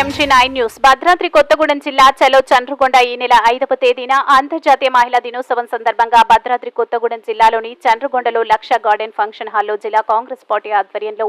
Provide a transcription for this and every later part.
MG nine news. Bhadradri Kothagudem జిల్లా చలో చంద్రుగొండ ఈ నెల ఐదవ తేదీన అంతర్జాతీయ మహిళా దినోత్సవం సందర్భంగా భద్రాద్రి కొత్తగూడెం జిల్లాలోని చంద్రుగొండలో లక్ష గార్డెన్ ఫంక్షన్ హాల్లో జిల్లా కాంగ్రెస్ పార్టీ ఆధ్వర్యంలో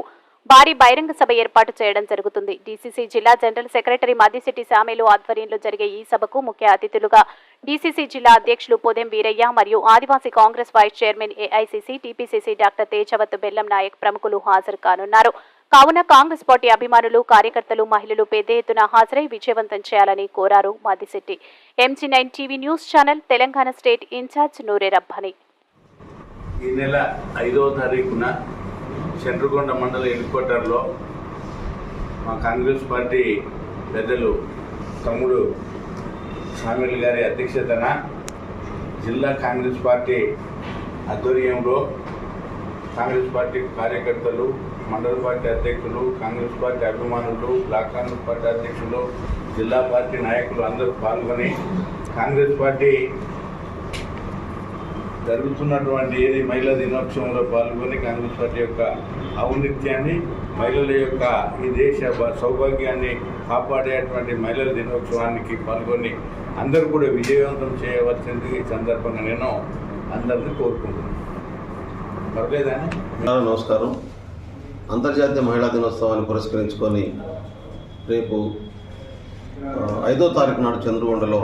భారీ బహిరంగ సభ ఏర్పాటు చేయడం జరుగుతుంది. డీసీసీ జిల్లా జనరల్ సెక్రటరీ మద్దిశెట్టి సామేలు ఆధ్వర్యంలో జరిగే ఈ సభకు ముఖ్య అతిథులుగా డీసీసీ జిల్లా అధ్యక్షులు పొదెం వీరయ్య మరియు Adivasi Congress vice chairman AICC TPCC doctor Tejavath Bellam Naik ప్రముఖులు హాజరు కానున్నారు. కావున కాంగ్రెస్ పార్టీ అభిమానులు కార్యకర్తలు మహిళలు పెద్ద ఎత్తున హాజరై విజయవంతం చేయాలని కోరారు Madishetti MG nine TV news channel Telangana state in charge Noore Rabbani. ఈ నెల ఐదవ తారీఖున చంద్రకొండ మండల హెడ్ క్వార్టర్లో మా కాంగ్రెస్ పార్టీ పెద్దలు తమ్ముడు సామిల్ గారి అధ్యక్షతన జిల్లా కాంగ్రెస్ పార్టీ ఆధ్వర్యంలో కాంగ్రెస్ పార్టీ కార్యకర్తలు మండల పార్టీ అధ్యక్షులు కాంగ్రెస్ పార్టీ అభిమానులు బ్లాక్ కాంగ్రెస్ పార్టీ అధ్యక్షులు జిల్లా పార్టీ నాయకులు అందరూ పాల్గొని కాంగ్రెస్ పార్టీ జరుగుతున్నటువంటి ఏది మహిళా దినోత్సవంలో పాల్గొని కాంగ్రెస్ పార్టీ యొక్క ఔన్నత్యాన్ని మహిళల యొక్క ఈ దేశ సౌభాగ్యాన్ని కాపాడేటువంటి మహిళల దినోత్సవానికి పాల్గొని అందరూ కూడా విజయవంతం చేయవలసింది ఈ సందర్భంగా నేను అందరినీ కోరుకుంటున్నాను. నమస్కారం అంతర్జాతీయ మహిళా దినోత్సవాన్ని పురస్కరించుకొని రేపు ఐదో తారీఖు నాడు చంద్రగొండలో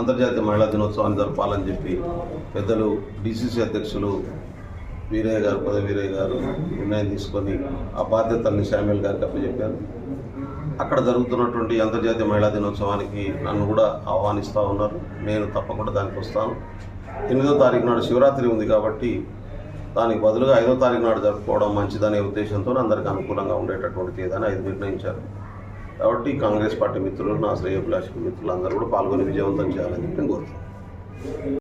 అంతర్జాతీయ మహిళా దినోత్సవాన్ని జరపాలని చెప్పి పెద్దలు డిసిసి అధ్యక్షులు వీరయ్య గారు పద వీరయ్య గారు నిర్ణయం తీసుకొని ఆ బాధ్యతల్ని శామ్యుల్ గారికి అప్పచెప్పారు. అక్కడ జరుగుతున్నటువంటి అంతర్జాతీయ మహిళా దినోత్సవానికి నన్ను కూడా ఆహ్వానిస్తూ ఉన్నారు. నేను తప్పకుండా దానికి వస్తాను. ఎనిమిదో తారీఖు నాడు శివరాత్రి ఉంది కాబట్టి దానికి బదులుగా ఐదో తారీఖు నాడు జరుపుకోవడం మంచిదనే ఉద్దేశంతో అందరికి అనుకూలంగా ఉండేటటువంటి తేదీని ఐదు నిర్ణయించారు. కాబట్టి కాంగ్రెస్ పార్టీ మిత్రులు నా శ్రేయభిలాషి మిత్రులు అందరూ కూడా పాల్గొని విజయవంతం చేయాలని చెప్పి నేను కోరుతున్నాను